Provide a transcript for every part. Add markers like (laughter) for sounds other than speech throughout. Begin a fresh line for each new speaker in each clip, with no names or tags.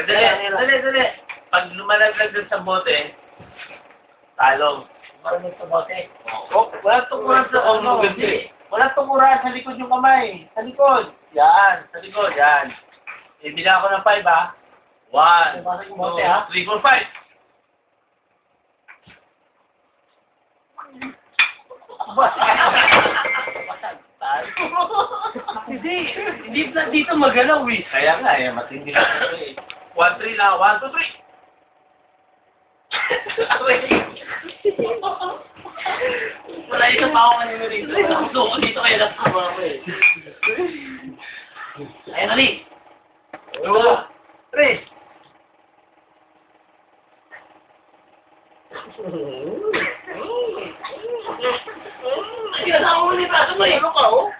Sandali, sandali, sandali. Pag lumalaglag dun sa bote, talong.
Marunong sa bote.
Oh, wala tumuran sa ano. Hindi. Wala tumuran sa likod yung kamay. Sa likod. Yan. Sa likod. Yan. Ibili ako ng 5 ha. 1,
Pasok yung bote, ha?
2, 3, 4, 5.
Hindi, hindi na dito magalaw eh.
Kaya nga, eh, matindi na ito eh. 1, 3 lang. 1, 2, 3.
Wala isa pa ako kanina rito. Gusto ko dito kaya nasama ako eh. Ayan, Ali.
2, 3.
Kinasama mo ni Tato mo eh. Ano ka, oh? (laughs)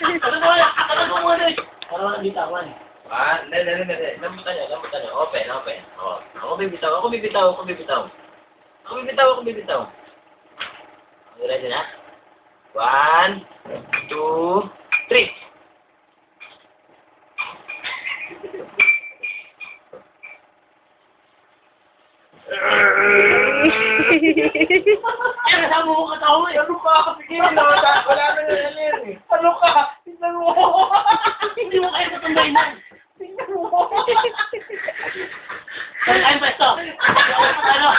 Ano mo na? Ano mo na? Ano lang bitawan?
Ah, hindi, hindi, hindi. Lambutan nyo, lambutan nyo. Open, open. Oh. Ako bibitaw, ako bibitaw, ako bibitaw. Ako bibitaw, ako bibitaw. Okay, ready na? One, two, three. (laughs)
Ay, kasama mo katawa eh.
Ano ka? Sige, wala wala na yung eh. Ano ka? Tingnan mo.
Hindi mo kaya katambayin na.
Tingnan mo.
Kayo pwesto? Ano?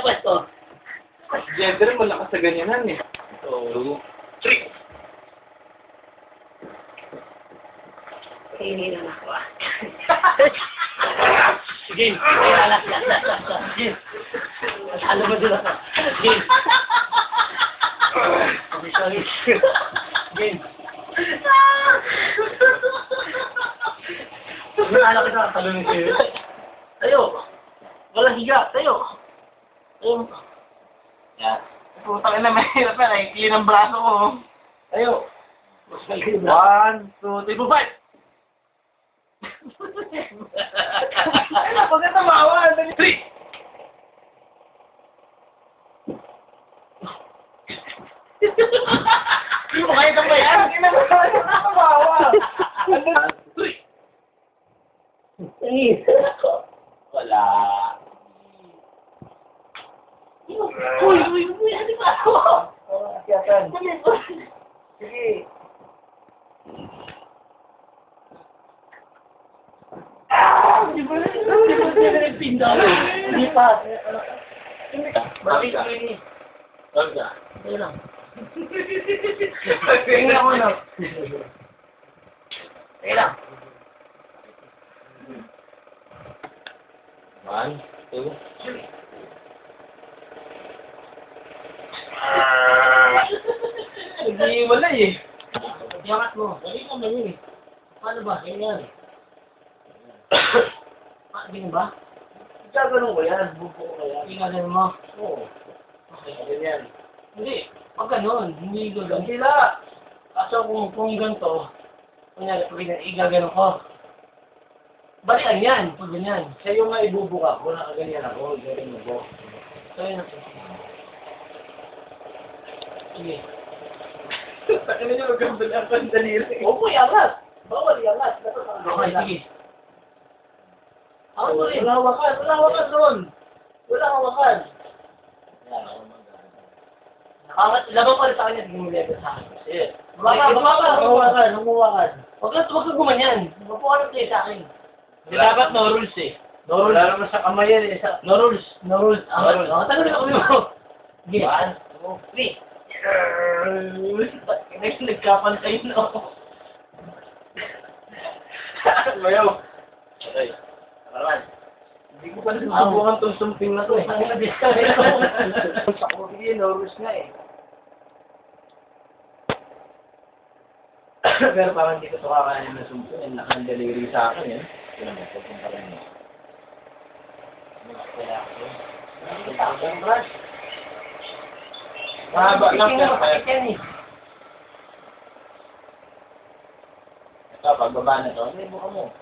Pwesto?
Gender, malakas sa ganyanan eh. Two, three.
Hihina na ako ah. Sige, last, last, last, last. Sige. Masalo ba dito? Sige. Sorry, sorry. Masalo kita. Talo ni Sir. Tayo. Walang higa. Tayo. Tayo.
Yan. Putang ina, mahirap yan. Nakikili ng braso ko.
Tayo. Mas magaling na.
One, two, three, four, five. (laughs) Huwag ka tumawa. Three.
Hindi mo kaya ka yan?
Ina mo, huwag ka tumawa. Three. (laughs) Wala.
Uy, uy, uy, ano ba ako? Dali ba?
Sige.
Di ba di ba di ba nagpinda? Hindi pa. Bakit ko ini?
Olga.
Ayun lang.
Tingnan mo na.
Ayun
One, two, three. Hindi wala eh.
Yakat mo. Dali ka man yun eh. Paano ba? Ganyan. (coughs) Ah, ganyan ba?
Gagano'n ko yan. Bubo ko yan.
Ganun mo.
Oo.
Okay.
Ganyan.
Hindi. Pag ganun, hindi ganun.
Sila.
Kaso kung, kung ganito, kunyari, pag igaganon ko. Balikan yan, pag ganyan.
Sa'yo nga ibubuka ko. Nakaganyan ako. Ganyan ako.
So, yun. Sige.
Ano nyo magkabala ako ang daliri?
Huwag mo iangat. Bawal iangat. Okay, sige. Ako mo rin.
Wala hawakan. Wala hawakan doon. Wala hawakan.
Nakakat, laban pa rin sa kanya, hindi mo level sa akin.
Sige.
Bumaba, bumaba,
Hawakan. Hawakan.
Huwag ka, huwag ka gumanyan. Mapo ka ng play sa akin.
Hindi dapat no rules eh. No rules. Wala naman sa kamay yan eh. Sa-
No rules. No rules.
No rules.
Ah, tagal na kami mo. Sige.
One, two, three.
Next, nagkapantay na (laughs) ako.
Mayo. Okay. Karan. Hindi ko pa nasusubukan tong sumping na to eh.
Ang
kundi, no rules nga eh. (coughs) Pero parang hindi ko ito kakainin na sumping. Yung nakandelivery sa akin eh. Ang pupunta rin mo. Mahaba lang pero kaya. Ito, pagbaba na to. Hindi, buka mo.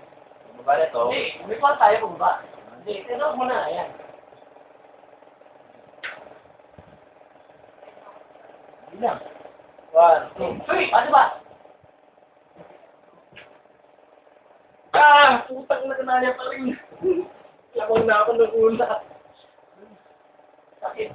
Pagbaba na to.
Hindi, may pa tayo kung ba? Hindi, tinawag mo na, ayan.
Yun lang. One, two, three. Ano ba? Putang na kanaya pa rin. Lamang na ako nung una. Sakit.